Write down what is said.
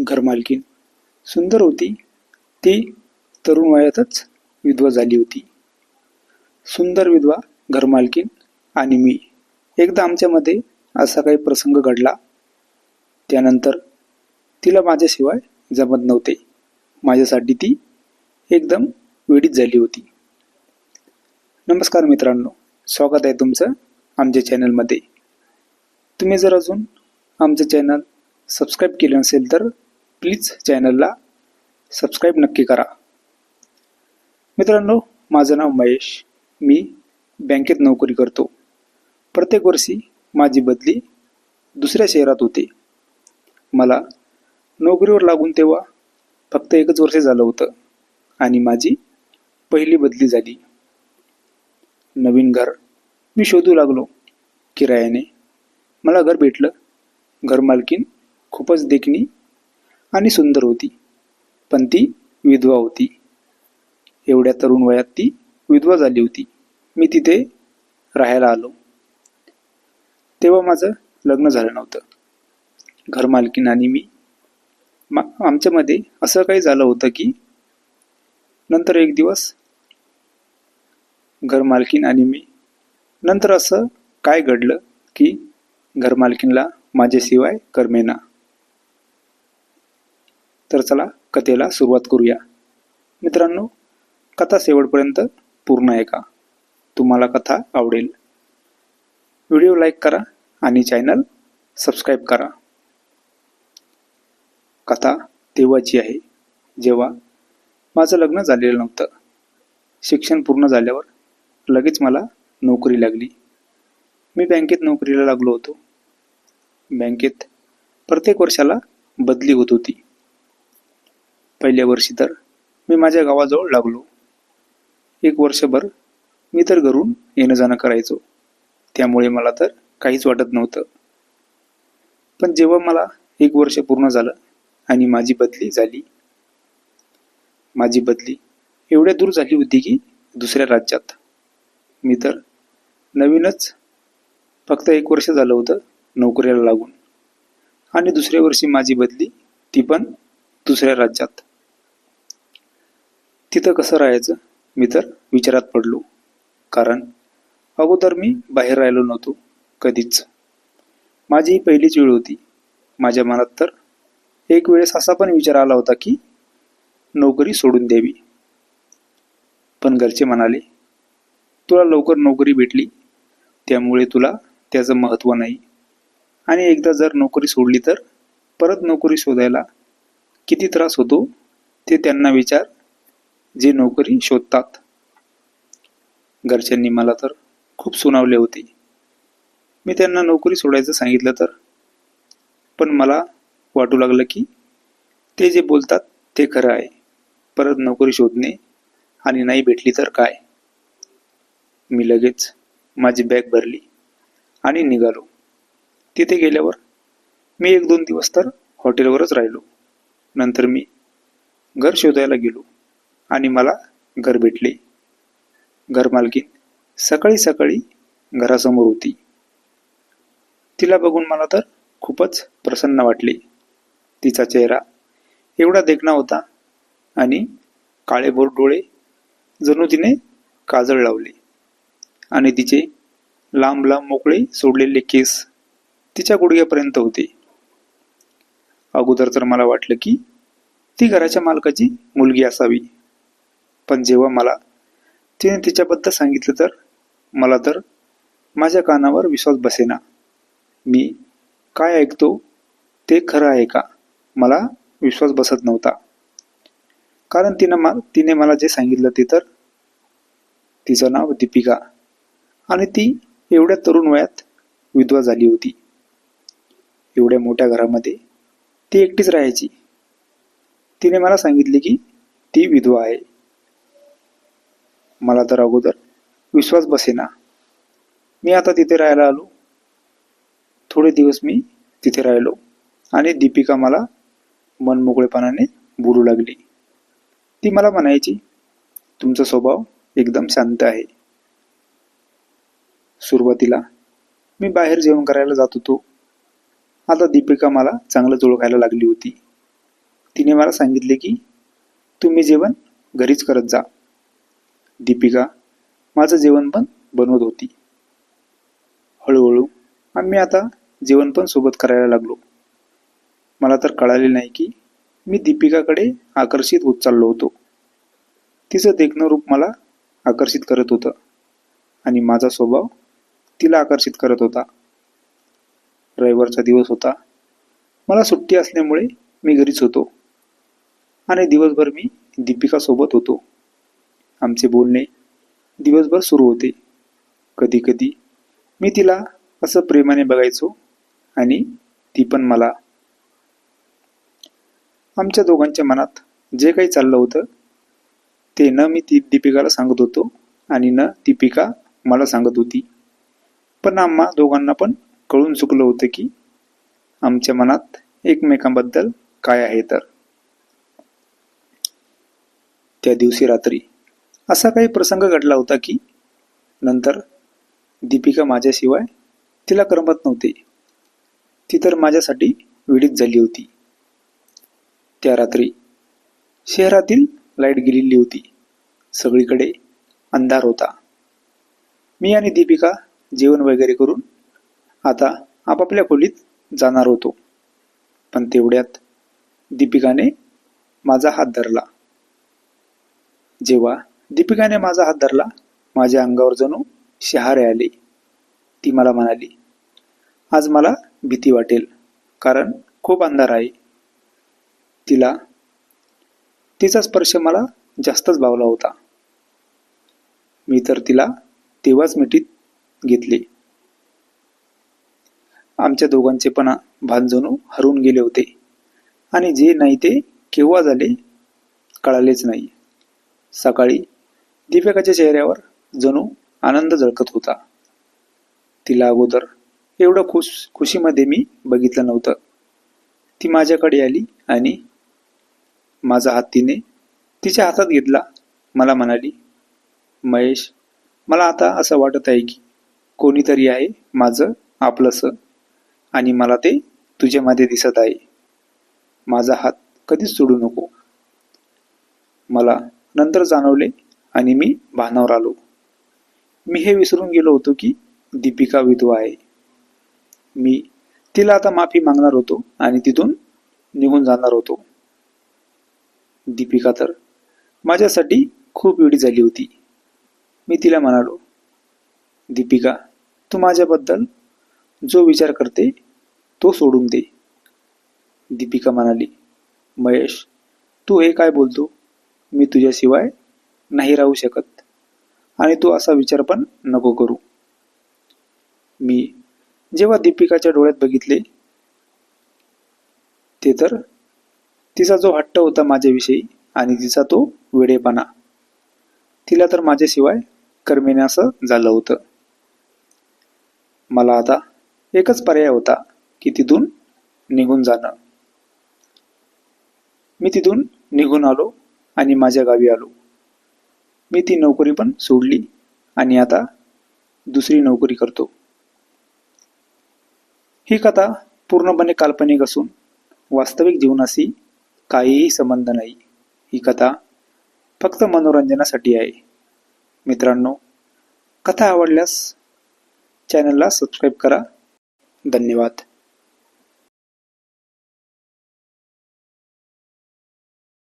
घरमालकीन. सुंदर होती. ती तरुण वयातच विधवा झाली होती. सुंदर विधवा घरमालकीन आणि मी. एकदा आमच्यामध्ये असा काही प्रसंग घडला. त्यानंतर तिला माझ्याशिवाय जमत नव्हते. माझ्यासाठी ती एकदम वेडीत झाली होती. नमस्कार मित्रांनो. स्वागत आहे तुमचं आमच्या चॅनलमध्ये तुम्ही जर अजून आमचं चॅनल सबस्क्राईब केलं नसेल तर प्लीज चॅनलला सबस्क्राईब नक्की करा. मित्रांनो माझं नाव महेश. मी बँकेत नोकरी करतो. प्रत्येक वर्षी माझी बदली दुसऱ्या शहरात होते. मला नोकरीवर लागून तेव्हा फक्त एकच वर्ष झालं होतं आणि माझी पहिली बदली झाली. नवीन घर. मी शोधू लागलो. किरायाने मला घर भेटलं. घरमालकीन खूपच देखणी आणि सुंदर होती. पण ती विधवा होती. एवढ्या तरुण वयात ती विधवा झाली होती. मी तिथे राहायला आलो. तेव्हा माझं लग्न झालं नव्हतं. घरमालकीन आणि मी. मा आमच्यामध्ये असं काही झालं होतं की नंतर एक दिवस घरमालकीन आणि मी नंतर असं काय घडलं की घरमालकीनला माझ्याशिवाय करमेना तर चला कथेला सुरुवात करूया. मित्रांनो कथा शेवटपर्यंत पूर्ण ऐका. तुम्हाला कथा आवडेल. व्हिडिओ लाईक करा आणि चॅनल सबस्क्राईब करा. कथा तेव्हाची आहे जेव्हा माझं लग्न झालेलं नव्हतं. शिक्षण पूर्ण झाल्यावर लगेच मला नोकरी लागली. मी बँकेत नोकरीला लागलो होतो. बँकेत प्रत्येक वर्षाला बदली होत होती. पहिल्या वर्षी तर मी माझ्या गावाजवळ लागलो. एक वर्षभर मी तर घरून येणं जाणं करायचो. त्यामुळे मला तर काहीच वाटत नव्हतं. पण जेव्हा मला एक वर्ष पूर्ण झालं आणि माझी बदली झाली माझी बदली एवढ्या दूर झाली होती की दुसऱ्या राज्यात. मी तर नवीनच फक्त एक वर्ष झालं होतं नोकरीला लागून. आणि दुसऱ्या वर्षी माझी बदली ती पण दुसऱ्या राज्यात. तिथं कसं राहायचं? मी तर विचारात पडलो. कारण अगोदर मी बाहेर राहिलो नव्हतो कधीच. माझी ही पहिलीच वेळ होती. माझ्या मनात तर एक वेळेस असा पण विचार आला होता की नोकरी सोडून द्यावी. पण घरचे म्हणाले तुला लवकर नोकरी भेटली त्यामुळे तुला त्याचं महत्त्व नाही. आणि एकदा जर नोकरी सोडली तर परत नोकरी शोधायला किती त्रास होतो ते त्यांना विचार जे नोकरी शोधतात. घरच्यांनी मला तर खूप सुनावले होते. मी त्यांना नोकरी सोडायचं सांगितलं तर. पण मला वाटू लागलं की ते जे बोलतात ते खरं आहे. परत नोकरी शोधणे आणि नाही भेटली तर काय? मी लगेच माझी बॅग भरली आणि निघालो. तिथे गेल्यावर मी एक दोन दिवस तर हॉटेलवरच राहिलो. नंतर मी घर शोधायला गेलो आणि मला घर भेटले. घरमालकीन सकाळी सकाळी घरासमोर होती. तिला बघून मला तर खूपच प्रसन्न वाटले. तिचा चेहरा एवढा देखणा होता आणि काळेभोर डोळे जणू तिने काजळ लावले आणि तिचे लांब लांब मोकळे सोडलेले केस तिच्या गुडघ्यापर्यंत होते. अगोदर तर मला वाटलं की ती घराच्या मालकाची मुलगी असावी. पण जेव्हा मला तिने तिच्याबद्दल सांगितलं तर मला तर माझ्या कानावर विश्वास बसेना. मी काय ऐकतो ते खरं आहे का? मला विश्वास बसत नव्हता. कारण तिनं मा तिने मला जे सांगितलं ते तर तिचं नाव दीपिका आणि ती एवढ्या तरुण वयात विधवा झाली होती. एवढ्या मोठ्या घरामध्ये ती एकटीच राहायची. तिने मला सांगितले की ती विधवा आहे. मला तर अगोदर विश्वास बसेना. मी आता तिथे राहायला आलो. थोडे दिवस मी तिथे राहिलो आणि दीपिका मला मनमोकळेपणाने बोलू लागली. ती मला म्हणायची तुमचा स्वभाव एकदम शांत आहे. सुरुवातीला मी बाहेर जेवण करायला जात होतो. आता दीपिका मला चांगलंच ओळखायला लागली होती. तिने मला सांगितले की तुम्ही जेवण घरीच करत जा. दीपिका माझं जेवण पण बनवत होती. हळूहळू आम्ही आता जेवण पण सोबत करायला लागलो. मला तर कळाले नाही की मी दीपिकाकडे आकर्षित होत चाललो होतो. तिचं देखणं रूप मला आकर्षित करत होतं आणि माझा स्वभाव तिला आकर्षित करत होता. रविवारचा दिवस होता. मला सुट्टी असल्यामुळे मी घरीच होतो. आणि दिवसभर मी दीपिकासोबत होतो. आमचे बोलणे दिवसभर सुरू होते. कधी कधी मी तिला असं प्रेमाने बघायचो आणि ती पण मला. आमच्या दोघांच्या मनात जे काही चाललं होतं ते न मी ती दीपिकाला सांगत होतो आणि न दीपिका मला सांगत होती. पण आम्हा दोघांना पण कळून चुकलं होतं की आमच्या मनात एकमेकांबद्दल काय आहे तर. त्या दिवशी रात्री असा काही प्रसंग घडला होता की नंतर दीपिका माझ्याशिवाय तिला करमत नव्हते. ती तर माझ्यासाठी विडीत झाली होती. त्या रात्री शहरातील लाइट गेलेली होती. सगळीकडे अंधार होता. मी आणि दीपिका जेवण वगैरे करून आता आपापल्या खोलीत जाणार होतो. पण तेवढ्यात दीपिकाने माझा हात धरला. जेव्हा दीपिकाने माझा हात धरला माझ्या अंगावर जणू शहारे आले. ती मला म्हणाली आज मला भीती वाटेल कारण खूप अंधार आहे. तिला तिचा स्पर्श मला जास्तच भावला होता. मी तर तिला तेव्हाच मिठीत घेतले. आमच्या दोघांचे पण भानजणू हरून गेले होते. आणि जे नाही ते केव्हा झाले कळालेच नाही. सकाळी दीपिकाच्या चेहऱ्यावर जणू आनंद झळकत होता. तिला अगोदर एवढं खुश खुशीमध्ये मी बघितलं नव्हतं. ती माझ्याकडे आली आणि माझा हात तिने तिच्या हातात घेतला. मला म्हणाली महेश मला आता असं वाटत आहे की कोणीतरी आहे माझं आपलंसं. आणि मला ते तुझ्यामध्ये दिसत आहे. माझा हात कधीच सोडू नको. मला नंतर जाणवले आणि मी भानावर आलो. मी हे विसरून गेलो होतो की दीपिका विधवा आहे. मी तिला आता माफी मागणार होतो आणि तिथून निघून जाणार होतो. दीपिका तर माझ्यासाठी खूप वेळी झाली होती. मी तिला म्हणालो दीपिका तू माझ्याबद्दल जो विचार करते तो सोडून दे. दीपिका म्हणाली महेश तू हे काय बोलतो? मी तुझ्याशिवाय नाही राहू शकत आणि तू असा विचार पण नको करू. मी जेव्हा दीपिकाच्या डोळ्यात बघितले ते तर तिचा जो हट्ट होता माझ्याविषयी आणि तिचा तो वेडेपणा तिला तर माझ्याशिवाय करमेने असं झालं होतं. मला आता एकच पर्याय होता की तिथून निघून जाणं. मी तिथून निघून आलो आणि माझ्या गावी आलो. मी ती नोकरी पण सोडली आणि आता दुसरी नोकरी करतो. ही कथा पूर्णपणे काल्पनिक असून वास्तविक जीवनाशी काहीही संबंध नाही. ही कथा फक्त मनोरंजनासाठी आहे. मित्रांनो कथा आवडल्यास चॅनलला सबस्क्राईब करा. धन्यवाद.